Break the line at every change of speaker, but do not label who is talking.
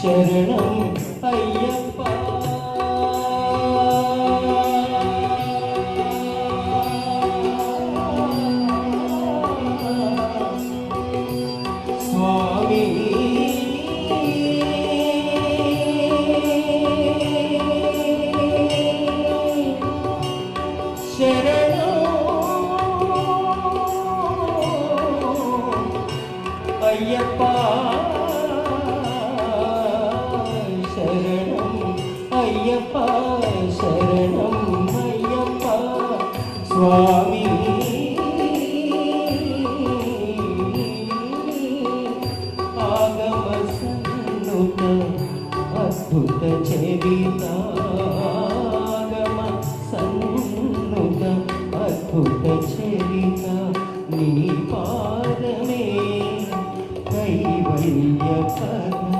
ശരണം അയ്യപ്പ സ്വാമി ശരണം അയ്യപ്പ శరణం అయ్యప్ప శరణం అయ్యప్ప స్వామి ఆగమ సన్నుత అద్భుత చరిత ఆగమ సన్నుత అద్భుత చరిత నీ పాదమే కైవల్య పదం